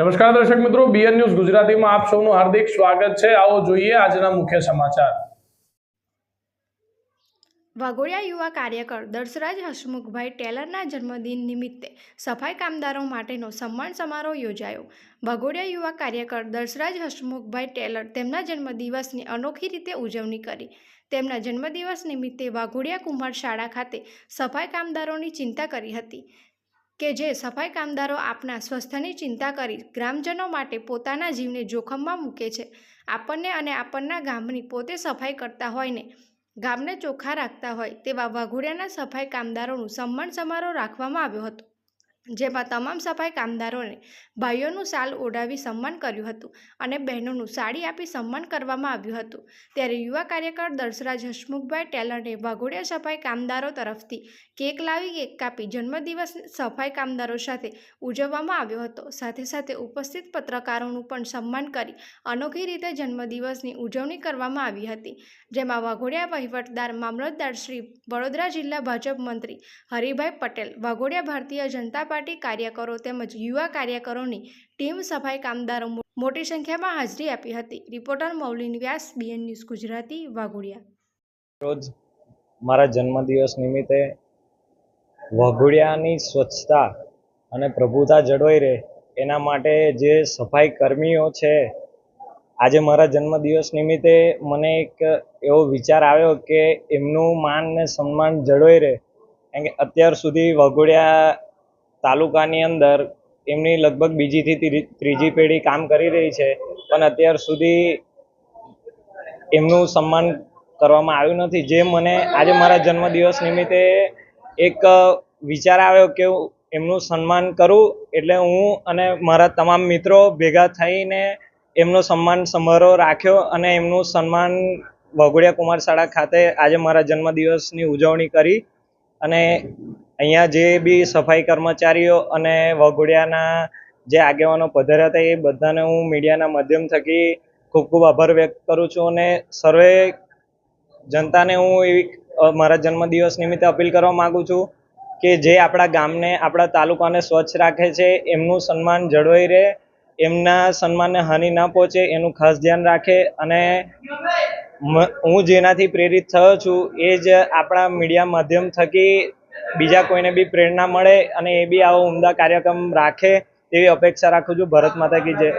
નમસ્કાર દર્શક મિત્રો બીએન ન્યૂઝ ગુજરાતીમાં આપ સૌનું હાર્દિક સ્વાગત છે. આવો જોઈએ આજના મુખ્ય સમાચાર. વાઘોડિયા યુવા કાર્યકર દર્શરાજ હસમુખભાઈ ટેલરના જન્મદિન નિમિત્તે સફાઈ કામદારો માટેનો સન્માન સમારોહ યોજાયો. વાઘોડિયા યુવા કાર્યકર દર્શરાજ હસમુખભાઈ ટેલર તેમના જન્મદિવસની અનોખી રીતે ઉજવણી કરી. તેમના જન્મદિવસ નિમિત્તે વાઘોડિયા કુંભાર શાળા ખાતે સફાઈ કામદારોની ચિંતા કરી હતી. કે જે સફાઈ કામદારો આપના સ્વાસ્થ્યની ચિંતા કરી ગ્રામજનો માટે પોતાના જીવને જોખમમાં મૂકે છે. આપણને અને આપણના ગામની પોતે સફાઈ કરતા હોય ને, ગામને ચોખ્ખા રાખતા હોય તેવા વાઘોડિયાના સફાઈ કામદારોનું સન્માન સમારોહ રાખવામાં આવ્યો હતો. જેમાં તમામ સફાઈ કામદારોને ભાઈઓનું શાલ ઓઢાવી સન્માન કર્યું હતું અને બહેનોનું સાડી આપી સન્માન કરવામાં આવ્યું હતું. ત્યારે યુવા કાર્યકર દર્શરાજ હસમુખભાઈ ટેલરને વાઘોડિયા સફાઈ કામદારો તરફથી કેક લાવી, કેક કાપી, જન્મદિવસ સફાઈ કામદારો સાથે ઉજવવામાં આવ્યો હતો. સાથે સાથે ઉપસ્થિત પત્રકારોનું પણ સન્માન કરી અનોખી રીતે જન્મદિવસની ઉજવણી કરવામાં આવી હતી. જેમાં વાઘોડિયા વહીવટદાર મામલતદાર શ્રી વડોદરા જિલ્લા ભાજપ મંત્રી હરિભાઈ પટેલ, વાઘોડિયા ભારતીય જનતા પાર્ટી કાર્યકરો તેમજ યુવા કાર્યકરોની ટીમ સફાઈ કામદારો મોટી સંખ્યામાં હાજરી આપી હતી. Reporter Maulin Vyas, BN news Gujarati, Waghodia. રોજ મારા જન્મદિવસ નિમિત્તે વાઘોડિયાની સ્વચ્છતા અને પ્રભુતા જળવાઈ રહે એના માટે જે સફાઈ કર્મીઓ છે, આજે મારા જન્મદિવસ નિમિત્તે મને એક એવો વિચાર આવ્યો કે એમનું માન ને સન્માન જળવાઈ રહે. કારણ કે અત્યાર સુધી વાઘોડિયા તાલુકાની અંદર એમની લગભગ બીજીથી ત્રી- ત્રીજી પેઢી કામ કરી રહી છે. પણ અત્યાર સુધી એમનું સન્માન કરવામાં આવ્યું નથી. જે મને આજે મારા જન્મદિવસ નિમિત્તે એક વિચાર આવ્યો કે એમનું સન્માન કરું એટલે હું અને મારા તમામ મિત્રો ભેગા થઈને એમનો સન્માન સમારોહ રાખ્યો અને એમનું સન્માન વઘોડિયા કુમાર શાળા ખાતે આજે મારા જન્મદિવસની ઉજવણી કરી અને અહીંયા જે બી સફાઈ કર્મચારીઓ અને વઘોડિયાના જે આગેવાનો પધાર્યા હતા, એ બધાને હું મીડિયાના માધ્યમ થકી ખૂબ ખૂબ આભાર વ્યક્ત કરું છું અને સર્વે જનતાને હું એવી મારા જન્મદિવસ નિમિત્તે અપીલ કરવા માગું છું કે જે આપણા ગામને, આપણા તાલુકાને સ્વચ્છ રાખે છે, એમનું સન્માન જળવાઈ રહે, એમના સન્માનને હાનિ ના પહોંચે, એનું ખાસ ધ્યાન રાખે અને હું જેનાથી પ્રેરિત થયો છું એ જ આપણા મીડિયા માધ્યમ થકી બીજા કોઈને બી પ્રેરણા મળે અને એ બી આવો ઉમદા કાર્યક્રમ રાખે તેવી અપેક્ષા રાખું છું ભરત માતા કી જય.